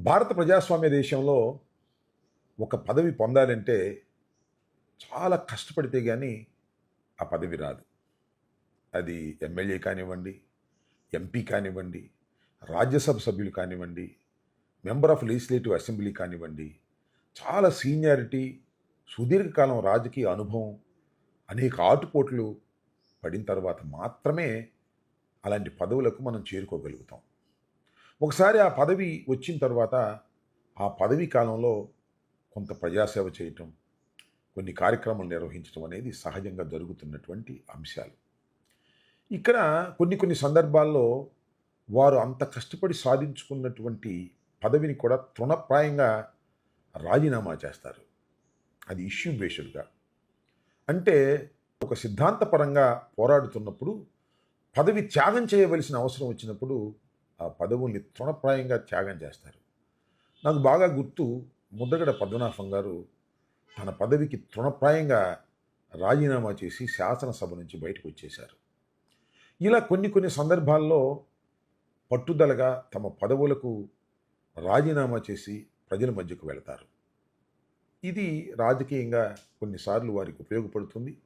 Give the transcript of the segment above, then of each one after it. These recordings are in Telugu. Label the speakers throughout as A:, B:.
A: భారత ప్రజాస్వామ్య దేశంలో ఒక పదవి పొందాలంటే చాలా కష్టపడితే కానీ ఆ పదవి రాదు. అది ఎమ్మెల్యే కానివ్వండి ఎంపీ కానివ్వండి రాజ్యసభ సభ్యులు కానివ్వండి మెంబర్ ఆఫ్ లెజిస్లేటివ్ అసెంబ్లీ కానివ్వండి చాలా సీనియారిటీ సుదీర్ఘకాలం రాజకీయ అనుభవం అనేక ఆటుపోట్లు పడిన తర్వాత మాత్రమే అలాంటి పదవులకు మనం చేరుకోగలుగుతాం. ఒకసారి ఆ పదవి వచ్చిన తర్వాత ఆ పదవీ కాలంలో కొంత ప్రజాసేవ చేయటం కొన్ని కార్యక్రమాలు నిర్వహించడం అనేది సహజంగా జరుగుతున్నటువంటి అంశాలు. ఇక్కడ కొన్ని కొన్ని సందర్భాల్లో వారు అంత కష్టపడి సాధించుకున్నటువంటి పదవిని కూడా తృణప్రాయంగా రాజీనామా చేస్తారు. అది ఇష్యూ బేస్డ్గా. అంటే ఒక సిద్ధాంతపరంగా పోరాడుతున్నప్పుడు పదవి త్యాగం చేయవలసిన అవసరం వచ్చినప్పుడు ఆ పదవుల్ని తృణప్రాయంగా త్యాగం చేస్తారు. నాకు బాగా గుర్తు ముద్దగడ పద్మనాభం గారు తన పదవికి తృణప్రాయంగా రాజీనామా చేసి శాసనసభ నుంచి బయటకు వచ్చేశారు. ఇలా కొన్ని కొన్ని సందర్భాల్లో పట్టుదలగా తమ పదవులకు రాజీనామా చేసి ప్రజల మధ్యకు వెళతారు. ఇది రాజకీయంగా కొన్నిసార్లు వారికి ఉపయోగపడుతుంది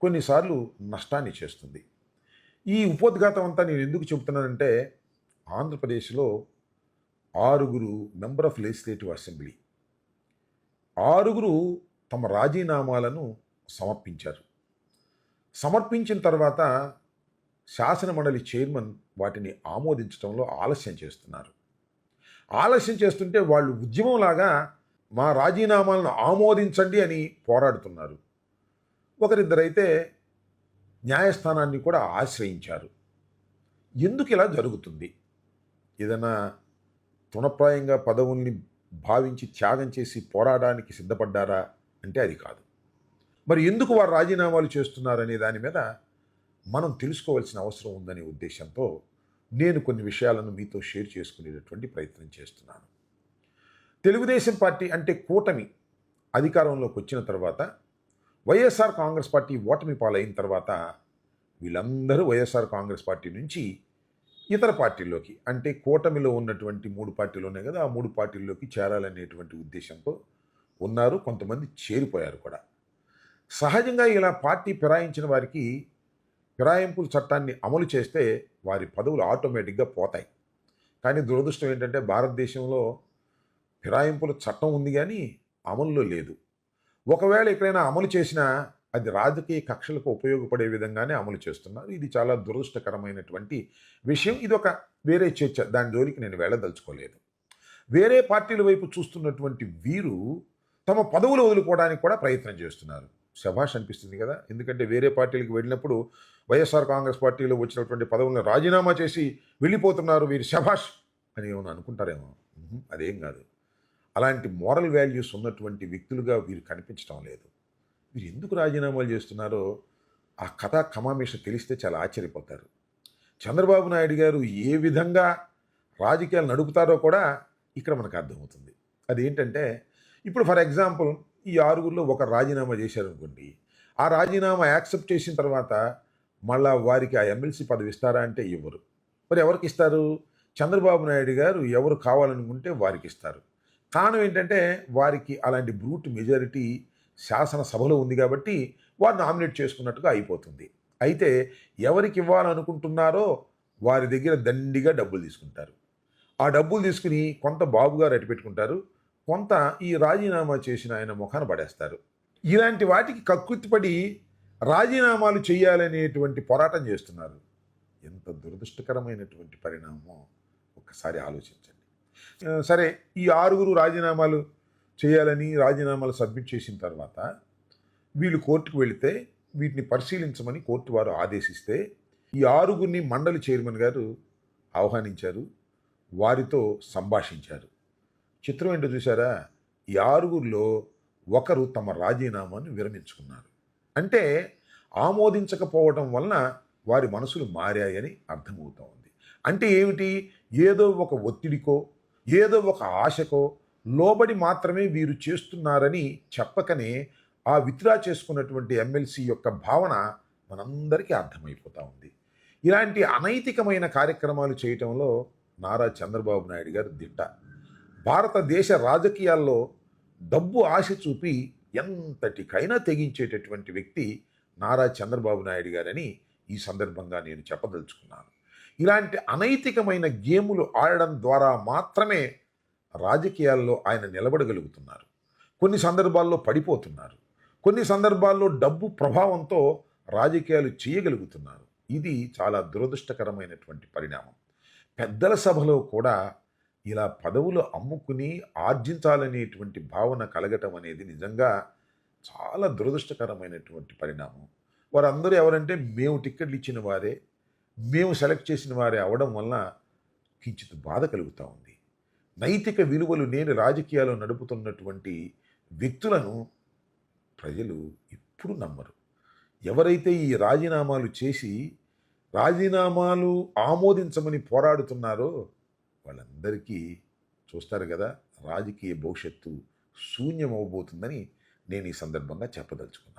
A: కొన్నిసార్లు నష్టాన్ని చేస్తుంది. ఈ ఉపోద్ఘాతం అంతా నేను ఎందుకు చెబుతున్నానంటే ఆంధ్రప్రదేశ్లో ఆరుగురు మెంబర్ ఆఫ్ లెజిస్లేటివ్ అసెంబ్లీ. ఆరుగురు తమ రాజీనామాలను సమర్పించారు. సమర్పించిన తర్వాత శాసనమండలి చైర్మన్ వాటిని ఆమోదించడంలో ఆలస్యం చేస్తున్నారు. ఆలస్యం చేస్తుంటే వాళ్ళు ఉద్యమంలాగా మా రాజీనామాలను ఆమోదించండి అని పోరాడుతున్నారు. ఒకరిద్దరైతే న్యాయస్థానాన్ని కూడా ఆశ్రయించారు. ఎందుకు ఇలా జరుగుతుంది? ఏదైనా తృణప్రాయంగా పదవుల్ని భావించి త్యాగం చేసి పోరాడడానికి సిద్ధపడ్డారా అంటే అది కాదు. మరి ఎందుకు వారు రాజీనామాలు చేస్తున్నారనే దాని మీద మనం తెలుసుకోవాల్సిన అవసరం ఉందనే ఉద్దేశంతో నేను కొన్ని విషయాలను మీతో షేర్ చేసుకునేటటువంటి ప్రయత్నం చేస్తున్నాను. తెలుగుదేశం పార్టీ అంటే కూటమి అధికారంలోకి వచ్చిన తర్వాత వైఎస్ఆర్ కాంగ్రెస్ పార్టీ ఓటమి పాలైన తర్వాత వీళ్ళందరూ వైఎస్ఆర్ కాంగ్రెస్ పార్టీ నుంచి ఇతర పార్టీల్లోకి. అంటే కూటమిలో ఉన్నటువంటి మూడు పార్టీలు ఉన్నాయి కదా ఆ మూడు పార్టీల్లోకి చేరాలనేటువంటి ఉద్దేశంతో ఉన్నారు కొంతమంది చేరిపోయారు కూడా. సహజంగా ఇలా పార్టీ ఫిరాయించిన వారికి ఫిరాయింపుల చట్టాన్ని అమలు చేస్తే వారి పదవులు ఆటోమేటిక్గా పోతాయి. కానీ దురదృష్టం ఏంటంటే భారతదేశంలో ఫిరాయింపుల చట్టం ఉంది కానీ అమలులో లేదు. ఒకవేళ ఎక్కడైనా అమలు చేసినా అది రాజకీయ కక్షలకు ఉపయోగపడే విధంగానే అమలు చేస్తున్నారు. ఇది చాలా దురదృష్టకరమైనటువంటి విషయం. ఇది ఒక వేరే చర్చ. దాని జోలికి నేను వెళ్ళదలుచుకోలేదు. వేరే పార్టీల వైపు చూస్తున్నటువంటి వీరు తమ పదవులు వదులుకోవడానికి కూడా ప్రయత్నం చేస్తున్నారు. శభాష్ అనిపిస్తుంది కదా! ఎందుకంటే వేరే పార్టీలకు వెళ్ళినప్పుడు వైఎస్ఆర్ కాంగ్రెస్ పార్టీలో వచ్చినటువంటి పదవులను రాజీనామా చేసి వెళ్ళిపోతున్నారు వీరు శభాష్ అని ఏమైనా అనుకుంటారేమో? అదేం కాదు. అలాంటి మోరల్ వాల్యూస్ ఉన్నటువంటి వ్యక్తులుగా వీరు కనిపించడం లేదు. వీరు ఎందుకు రాజీనామాలు చేస్తున్నారో ఆ కథా కమామేష తెలిస్తే చాలా ఆశ్చర్యపోతారు. చంద్రబాబు నాయుడు గారు ఏ విధంగా రాజకీయాలు నడుపుతారో కూడా ఇక్కడ మనకు అర్థమవుతుంది. అదేంటంటే ఇప్పుడు ఫర్ ఎగ్జాంపుల్ ఈ ఆరుగురిలో ఒక రాజీనామా చేశారనుకోండి ఆ రాజీనామా యాక్సెప్ట్ చేసిన తర్వాత మళ్ళా వారికి ఆ ఎమ్మెల్సీ పదవి ఇస్తారా అంటే ఇవ్వరు. మరి ఎవరికి ఇస్తారు? చంద్రబాబు నాయుడు గారు ఎవరు కావాలనుకుంటే వారికి ఇస్తారు. కారణం ఏంటంటే వారికి అలాంటి బ్రూట్ మెజారిటీ శాసనసభలో ఉంది కాబట్టి వారు నామినేట్ చేసుకున్నట్టుగా అయిపోతుంది. అయితే ఎవరికి ఇవ్వాలనుకుంటున్నారో వారి దగ్గర దండిగా డబ్బులు తీసుకుంటారు. ఆ డబ్బులు తీసుకుని కొంత బాబుగా పెట్టుకుంటారు కొంత ఈ రాజీనామా చేసిన ఆయన ముఖాన పడేస్తారు. ఇలాంటి వాటికి కక్కుర్తిపడి రాజీనామాలు చేయాలనేటువంటి పోరాటం చేస్తున్నారు. ఎంత దురదృష్టకరమైనటువంటి పరిణామం ఒక్కసారి ఆలోచించండి. సరే ఈ ఆరుగురు రాజీనామాలు చేయాలని రాజీనామాలు సబ్మిట్ చేసిన తర్వాత వీళ్ళు కోర్టుకు వెళితే వీటిని పరిశీలించమని కోర్టు వారు ఆదేశిస్తే ఈ ఆరుగురిని మండలి చైర్మన్ గారు ఆహ్వానించారు వారితో సంభాషించారు. చిత్రం ఏంటో చూసారా ఈ ఆరుగురిలో ఒకరు తమ రాజీనామాను విరమించుకున్నారు. అంటే ఆమోదించకపోవడం వలన వారి మనసులు మారాయని అర్థమవుతా ఉంది అంటే ఏమిటి? ఏదో ఒక ఒత్తిడికో ఏదో ఒక ఆశకో లోబడి మాత్రమే వీరు చేస్తున్నారని చెప్పకనే ఆ విత్డ్రా చేసుకున్నటువంటి ఎమ్మెల్సీ యొక్క భావన మనందరికీ అర్థమైపోతూ ఉంది. ఇలాంటి అనైతికమైన కార్యక్రమాలు చేయటంలో నారా చంద్రబాబు నాయుడు గారు దిట్ట. భారతదేశ రాజకీయాల్లో డబ్బు ఆశ చూపి ఎంతటికైనా తెగించేటటువంటి వ్యక్తి నారా చంద్రబాబు నాయుడు గారని ఈ సందర్భంగా నేను చెప్పదలుచుకున్నాను. ఇలాంటి అనైతికమైన గేములు ఆడడం ద్వారా మాత్రమే రాజకీయాల్లో ఆయన నిలబడగలుగుతున్నారు. కొన్ని సందర్భాల్లో పడిపోతున్నారు. కొన్ని సందర్భాల్లో డబ్బు ప్రభావంతో రాజకీయాలు చేయగలుగుతున్నారు. ఇది చాలా దురదృష్టకరమైనటువంటి పరిణామం. పెద్దల సభలో కూడా ఇలా పదవులు అమ్ముకుని ఆర్జించాలనేటువంటి భావన కలగటం అనేది నిజంగా చాలా దురదృష్టకరమైనటువంటి పరిణామం. వారందరూ ఎవరంటే మేము టిక్కెట్లు ఇచ్చిన వారే మేము సెలెక్ట్ చేసిన వారే అవడం వలన కించిత్ బాధ కలుగుతూ ఉంది. నైతిక విలువలు నేను రాజకీయాలు నడుపుతున్నటువంటి వ్యక్తులను ప్రజలు ఎప్పుడు నమ్మరు. ఎవరైతే ఈ రాజీనామాలు చేసి రాజీనామాలు ఆమోదించమని పోరాడుతున్నారో వాళ్ళందరికీ చూస్తారు కదా రాజకీయ భవిష్యత్తు శూన్యమవబోతుందని నేను ఈ సందర్భంగా చెప్పదలుచుకున్నాను.